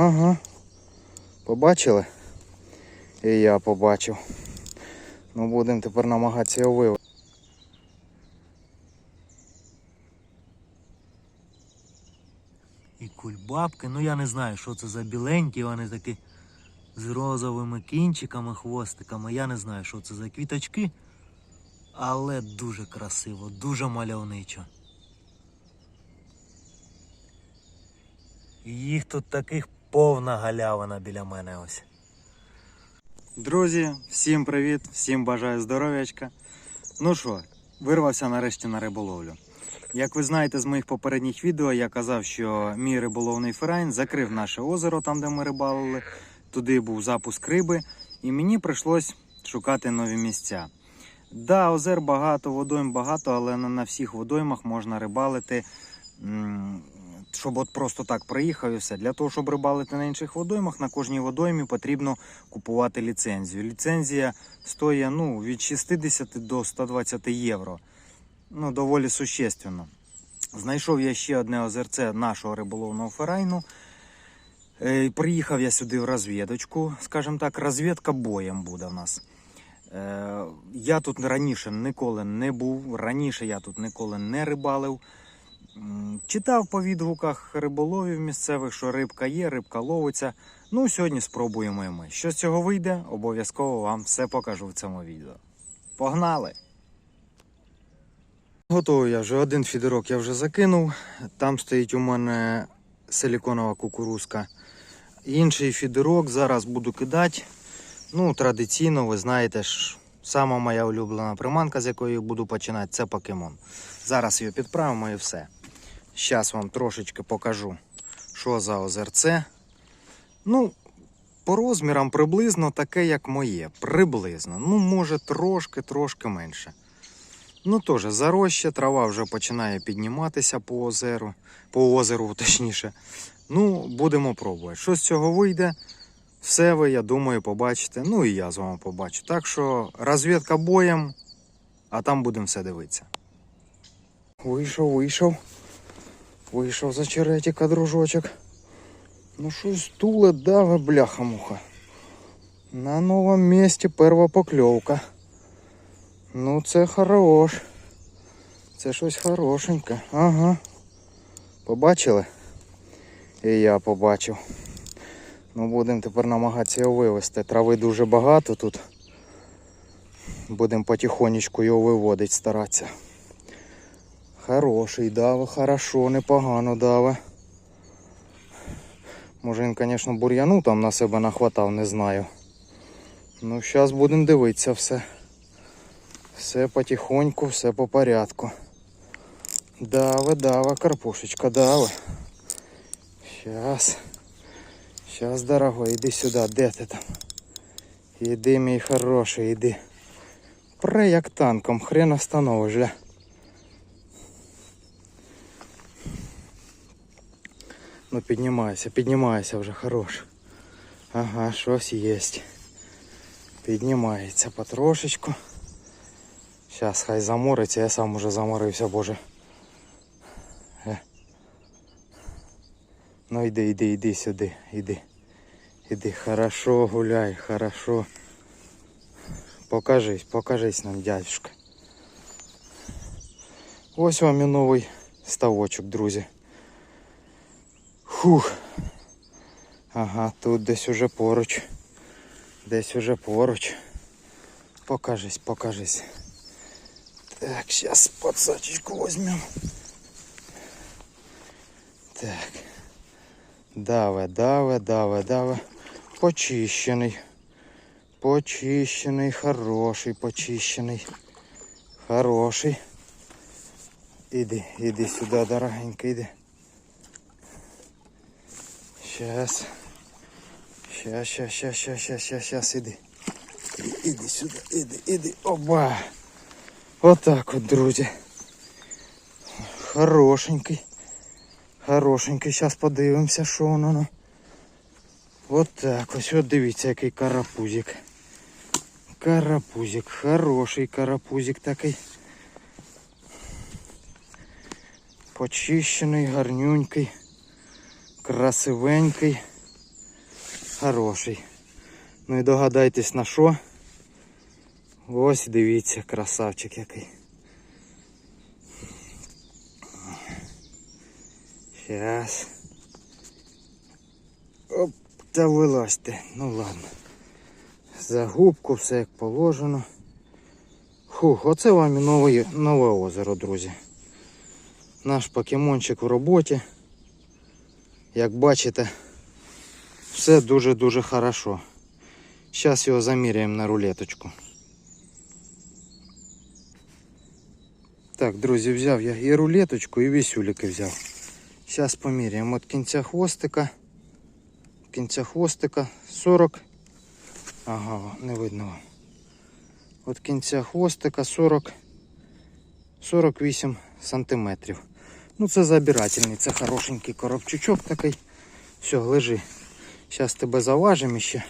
Ага. Побачили? І я побачив. Ну будемо тепер намагатися його вивести. І кульбабки, ну я не знаю, що це за біленькі, вони такі з розовими кінчиками, хвостиками. Я не знаю, що це за квіточки. Але дуже красиво, дуже мальовничо. Їх тут таких повна галявина біля мене ось. Друзі, всім привіт, всім бажаю здоров'ячка. Ну що, вирвався нарешті на риболовлю. Як ви знаєте з моїх попередніх відео, я казав, що мій риболовний ферайн закрив наше озеро, там де ми рибалили. Туди був запуск риби, і мені прийшлось шукати нові місця. Да, озер багато, водойм багато, але не на всіх водоймах можна рибалити. Щоб от просто так приїхав і все. Для того, щоб рибалити на інших водоймах, на кожній водоймі потрібно купувати ліцензію. Ліцензія стоїть ну, від 60 до 120 євро. Ну, доволі существенно. Знайшов я ще одне озерце нашого риболовного ферайну. Е, Приїхав я сюди в розвідочку. Скажімо так, розвідка боєм буде в нас. Е, Я тут раніше ніколи не був, раніше я тут ніколи не рибалив. Читав по відгуках риболовів місцевих, що рибка є, рибка ловиться. Ну, сьогодні спробуємо і ми. Що з цього вийде, обов'язково вам все покажу в цьому відео. Погнали! Готовий я вже один фідерок я вже закинув. Там стоїть у мене силіконова кукурузка. Інший фідерок зараз буду кидати. Ну, традиційно, ви знаєте ж, сама моя улюблена приманка, з якої буду починати, це покемон. Зараз її підправимо і все. Зараз вам трошечки покажу, що за озерце. Ну, по розмірам приблизно таке, як моє. Приблизно. Ну, може, трошки-трошки менше. Ну, теж зароща, трава вже починає підніматися по озеру, по озеру, точніше. Ну, будемо пробувати. Що з цього вийде? Все ви, я думаю, побачите. Ну і я з вами побачу. Так що розвідка боєм, а там будемо все дивитися. Вийшов, вийшов. Вийшов за черетіка, дружочок. Ну щось туле даве бляха-муха. На новому місці перша покльовка. Ну це хорош. Це щось хорошеньке. Ага. Побачили? І я побачив. Ну, будемо тепер намагатися його вивезти. Трави дуже багато тут. Будемо потихонечку його виводити, старатися. Хороший дави, хорошо, непогано дави. Може він, звісно, бур'яну там на себе нахватав, не знаю. Ну, зараз будемо дивитися все. Все потихоньку, все по порядку. Дави, дави, карпушечка, дави. Сейчас. Сейчас, дорогой, иди сюда, де ти там? Іди, мій хороший, іди. Пре як танком, хрен остановиш, ля. Ну піднімайся, піднімайся вже, хорош. Ага, щось єсть. Піднімається потрошечку. Зараз хай замориться, я сам уже заморився, боже. Е. Ну йди, йди, йди сюди, йди. Іди, хорошо гуляй, хорошо. Покажись, покажись нам, дядюшка. Ось вам і новий ставочок, друзі. Фух. Ага, тут десь уже поруч. Десь уже поруч. Покажись, покажись. Так, сейчас подсачечку возьмем. Так. Даве, даве, даве, даве. Почищений. Почищений, хороший, почищений. Хороший. Іди, іди сюди, дорогенька, іди. Щас. Щас, щас, щас, щас, щас, щас, іди. І- Іди сюди, іди, іди. Оба. Отак от, друзі. Хорошенький. Хорошенький. Зараз подивимося, що воно. ну. От так ось. От дивіться, який карапузик. Карапузик. Хороший карапузик такий. Почищений, гарнюнький, красивенький. Хороший. Ну і догадайтесь на що. Ось дивіться, красавчик який. Щас. Оп, та вилазьте. Ну ладно. За губку все як положено. Фух, оце вам і нове, нове озеро, друзі. Наш покемончик в роботі. Як бачите, все дуже-дуже хорошо. Зараз його заміряємо на рулеточку. Так, друзі, взяв я і рулеточку, і вісюліки взяв. Зараз поміряємо від кінця хвостика. Кінця хвостика 40. Ага, не видно. Від кінця хвостика 40. 48 сантиметрів. Ну це забирательний, це хорошенький коробчучок такий. Все, лежи. Зараз тебе заважимо ще.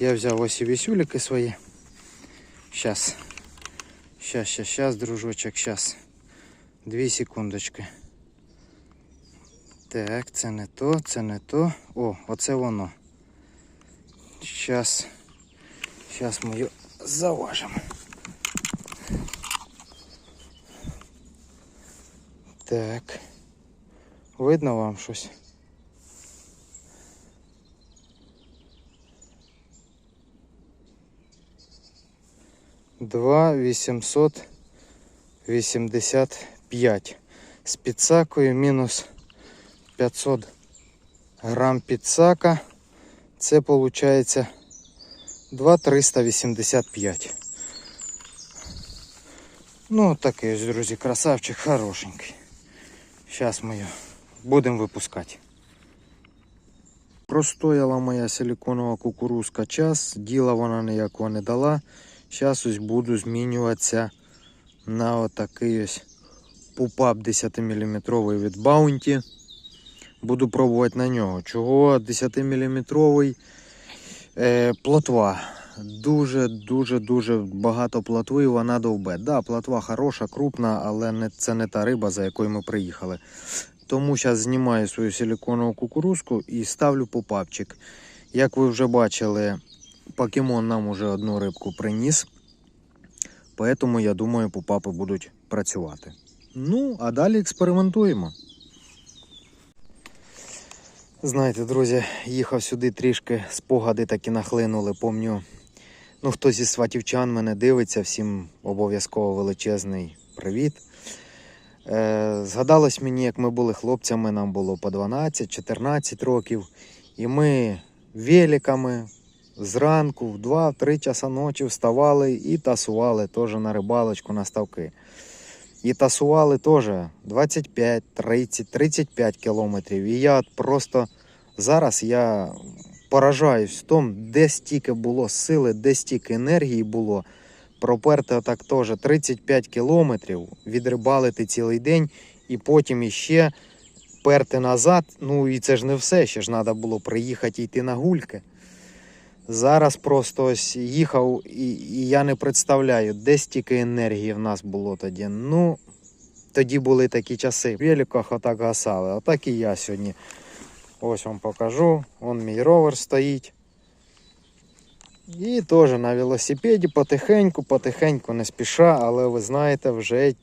Я взяв ось і вісюліки свої. Щас. Щас, щас, щас, дружочок, щас. Дві секундочки. Так, це не то, це не то. О, оце воно. Щас. Щас ми його заважимо. Так. Видно вам щось? Два вісімсот вісімдесят п'ять. З підсакою мінус 500 грам підсака. Це виходить 2,385. Ну, такий друзі, красавчик, хорошенький. Зараз ми його будемо випускати. Простояла моя силиконова кукурузка час, діла вона ніякого не дала. Зараз ось буду змінюватися на отакий ось пупап 10-мм від Bounty. Буду пробувати на нього. Чого 10-мм е, плотва. Дуже, дуже, дуже багато плотви, вона довбе. Да, плотва хороша, крупна, але не, це не та риба, за якою ми приїхали. Тому зараз знімаю свою силиконову кукурузку і ставлю попапчик. Як ви вже бачили, покемон нам уже одну рибку приніс. Тому я думаю, попапи будуть працювати. Ну, а далі експериментуємо. Знаєте, друзі, їхав сюди трішки спогади такі нахлинули. Помню, ну хтось із сватівчан мене дивиться, всім обов'язково величезний привіт. Е, згадалось мені, як ми були хлопцями, нам було по 12-14 років, і ми великами зранку в 2-3 часа ночі вставали і тасували теж на рибалочку на ставки. І тасували теж 25, 30, 35 кілометрів. І я просто зараз я поражаюсь в тому, де стільки було сили, де стільки енергії було. Проперти отак теж 35 кілометрів, відрибалити цілий день і потім іще перти назад. Ну і це ж не все, ще ж треба було приїхати і йти на гульки. Зараз просто ось їхав і, і я не представляю, де стільки енергії в нас було тоді. Ну, тоді були такі часи. В великах отак гасали. Отак і я сьогодні. Ось вам покажу. Вон мій ровер стоїть. І теж на велосипеді потихеньку, потихеньку не спіша, але ви знаєте, вже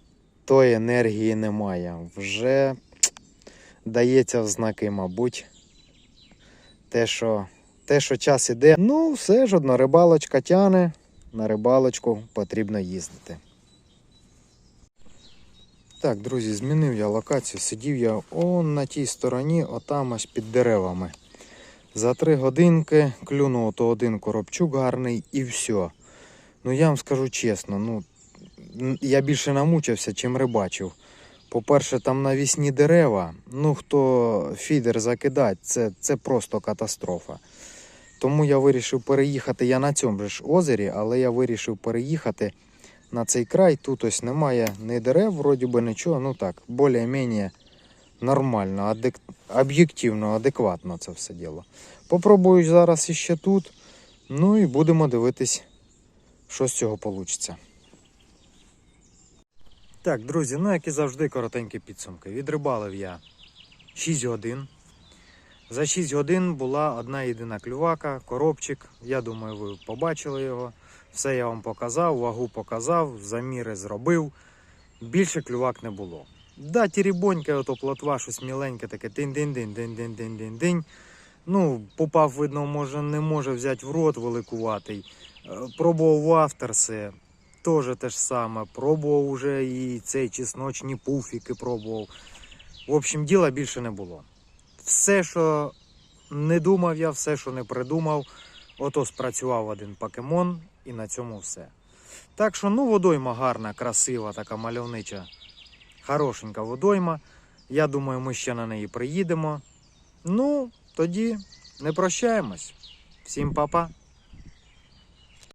тої енергії немає. Вже дається в знаки, мабуть. Те, що те, час іде. Ну, все ж одна рибалочка тяне, на рибалочку потрібно їздити. Так, друзі, змінив я локацію. Сидів я он на тій стороні, отам аж під деревами. За три годинки клюнув то один коробчук гарний і все. Ну я вам скажу чесно, ну я більше намучився, чим рибачив. По-перше, там навісні дерева. Ну, хто фідер закидать, це, це просто катастрофа. Тому я вирішив переїхати. Я на цьому ж озері, але я вирішив переїхати на цей край. Тут ось немає ні дерев, вроді би нічого. Ну так, більш-менш нормально, адек... об'єктивно, адекватно це все діло. Попробую зараз іще тут. Ну і будемо дивитись, що з цього вийде. Так, друзі, ну як і завжди, коротенькі підсумки. Відрибалив я 6 годин. За 6 годин була одна єдина клювака, коробчик. Я думаю, ви побачили його. Все я вам показав, вагу показав, заміри зробив. Більше клювак не було. Да, тірібонька, ото плотва, щось міленьке, таке тин-дин-дин-дин-дин-дин-дин. Ну, попав, видно, може, не може взяти в рот великуватий. Е, Пробував в авторсе, теж те ж саме. Пробував уже і цей чесночні пуфіки пробував. В общем, діла більше не було. Все, що не думав я, все, що не придумав, ото спрацював один покемон, і на цьому все. Так що, ну, водойма гарна, красива, така мальовнича, хорошенька водойма. Я думаю, ми ще на неї приїдемо. Ну, тоді не прощаємось. Всім па-па.